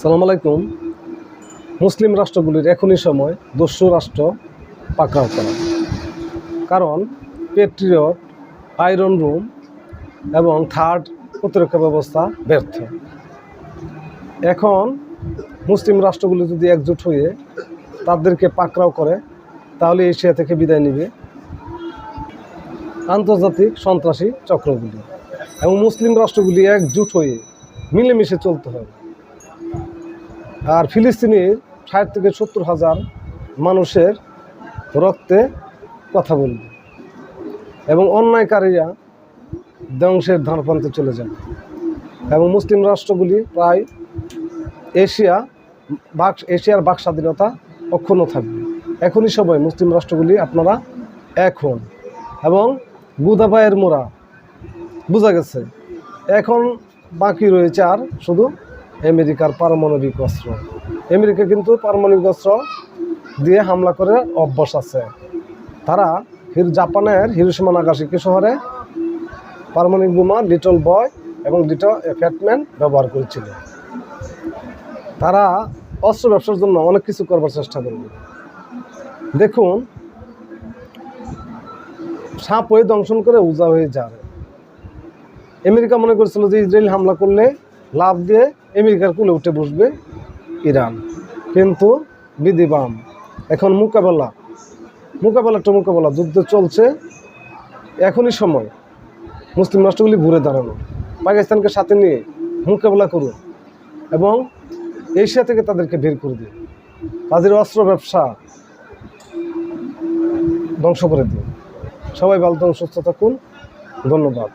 সালাম আলাইকুম। মুসলিম রাষ্ট্রগুলির এখনই সময় দস্যু রাষ্ট্র পাকড়াও করা। কারণ পেট্রিয়ট, আয়রন রুম এবং থার্ড প্রতিরক্ষা ব্যবস্থা ব্যর্থ। এখন মুসলিম রাষ্ট্রগুলি যদি একজোট হয়ে তাদেরকে পাকড়াও করে, তাহলে এশিয়া থেকে বিদায় নেবে আন্তর্জাতিক সন্ত্রাসী চক্রগুলি। এবং মুসলিম রাষ্ট্রগুলি একজোট হয়ে মিলেমিশে চলতে হবে। আর ফিলিস্তিনির ষাট থেকে সত্তর হাজার মানুষের রক্তে কথা বলবে এবং অন্যায়কারীরা ধ্বংসের ধারপ্রান্তে চলে যাবে। এবং মুসলিম রাষ্ট্রগুলি প্রায় এশিয়া, বাক, এশিয়ার বাক স্বাধীনতা অক্ষুণ্ণ থাকবে। এখনই সময় মুসলিম রাষ্ট্রগুলি আপনারা এখন এবং বুদাবায়ের মোড়া, বোঝা গেছে। এখন বাকি রয়েছে আর শুধু আমেরিকার পারমাণবিক অস্ত্র। আমেরিকা কিন্তু পারমাণবিক অস্ত্র দিয়ে হামলা করে অভ্যাস আছে। তারা জাপানের হিরোসীমা নাগাসাকি শহরে পারমাণবিক বোমা, লিটল বয় এবং লিটল ফ্যাটম্যান ব্যবহার করেছিল। তারা অস্ত্র ব্যবসার জন্য অনেক কিছু করবার চেষ্টা করবে দেখুন, সাপ হয়ে দংশন করে উজা হয়ে যাবে আমেরিকা মনে করছিল যে ইসরায়েল হামলা করলে লাভ দিয়ে আমেরিকার কুলে উঠে বসবে ইরান। কিন্তু বিধিবাম, এখন মোকাবেলা। মোকাবেলা তো মোকাবেলা, যুদ্ধ চলছে, এখনই সময়। মুসলিম রাষ্ট্রগুলি ঘুরে দাঁড়ানো। পাকিস্তানকে সাথে নিয়ে মোকাবেলা করুন এবং এশিয়া থেকে তাদেরকে বের করে দিন। তাদের অস্ত্র ব্যবসা ধ্বংস করে দিন। সবাই ভালো সুস্থ থাকুন। ধন্যবাদ।